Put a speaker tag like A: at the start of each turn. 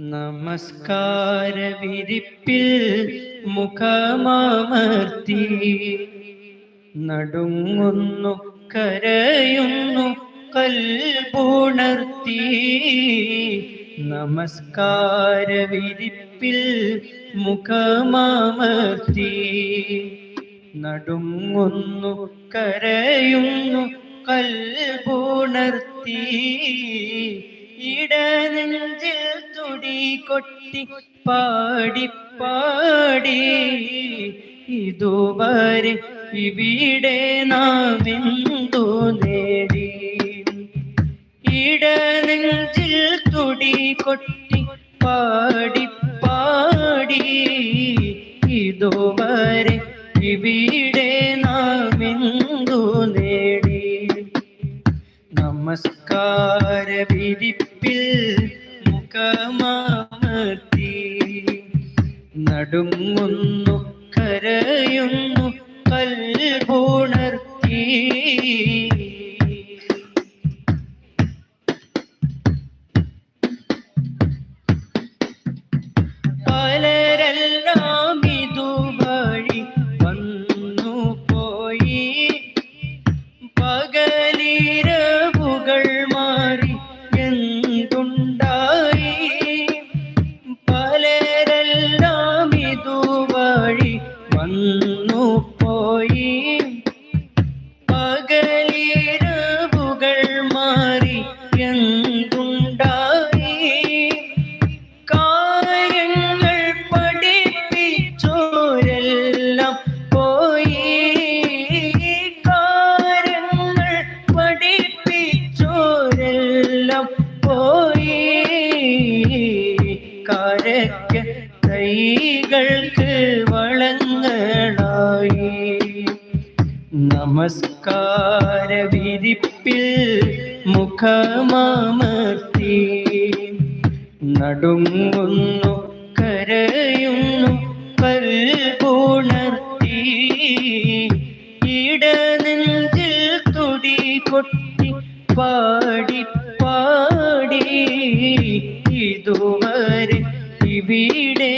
A: നമസ്കാര വിരിപ്പിൽ മുഖമാമർത്തി. നടുങ്ങുന്നു കരയുന്നു കൽപുണർത്തി നമസ്കാര വിരിപ്പിൽ മുഖമാമർത്തി. നടുങ്ങുന്നു കരയുന്നു കൽപുണർത്തി ഇടനെഞ്ചിൽ തുടി കൊട്ടി പാടി പാടി ഇതുവരെ ഇവിടെ നാവിന്തു നേടി? ഇടനെഞ്ചിൽ തുടി കൊട്ടി പാടി പാടി ഇതുവരെ ഇവിടെ നാവിന്തു നേടി? നമസ്കാര വിരിപ്പിൽ മുഖമാമർത്തി നടുങ്ങുന്നു കരയുന്നു കൽപുണർത്തി എന്തുണ്ടായി കാര്യങ്ങൾ പഠിപ്പിച്ചോരെല്ലാം പോയി. കാര്യങ്ങൾ പഠിപ്പിച്ചോരെല്ലാം പോയി. കരയ്ക്ക് കൈകൾക്ക് വളങ്ങളായി. നമസ്കാര വിരിപ്പിൽ മുഖമാമർത്തി നടുങ്ങുന്നു കരയുന്നു കൽപുണർത്തി ഇടനെഞ്ചിൽ തുടി കൊട്ടി പാടി പാടി ഇതുവരെ ഇവിടെ